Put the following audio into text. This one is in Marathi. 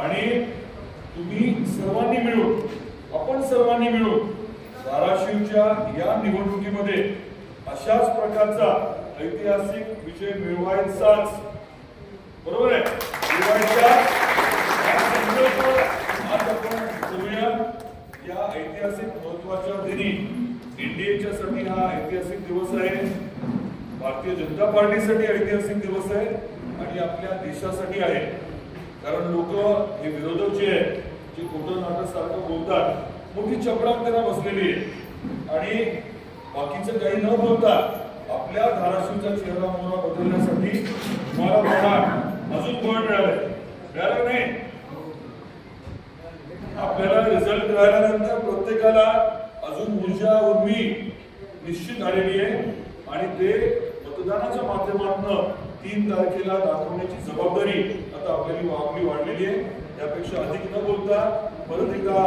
आणि तुम्ही सर्वांनी मिळून आपण सर्वांनी मिळून धाराशिवच्या या निवडणुकीमध्ये अशाच प्रकारचा ऐतिहासिक विजय मिळवायचाच बरोबर आहे? आज आपण करूया या ऐतिहासिक महत्त्वाच्या दिनी एनडीएच्या साठी हा ऐतिहासिक दिवस आहे. भारतीय जनता पार्टीसाठी ऐतिहासिक दिवस आहे आणि आपल्या देशासाठी आहे. हे विरोधक जे आहेत जे खोटं नाटक सारखं बोलतात मोठी चपराक त्यांना बसलेली आहे. आणि बाकीचं काही न बोलता आपल्या धाराशिवचा चेहरा मोहरा बदलण्यासाठी तुम्हाला बघा अजून बळ मिळालंय? मिळालं नाही? आपल्याला रिझल्ट मिळाल्यानंतर प्रत्येकाला अजून ऊर्जा उर्मी निश्चित झालेली आहे. आणि ते मतदानाच्या माध्यमातून तीन तारखेला दाखवण्याची जबाबदारी आता आपल्याला आपली वाढलेली आहे. त्यापेक्षा अधिक न बोलता परत एकदा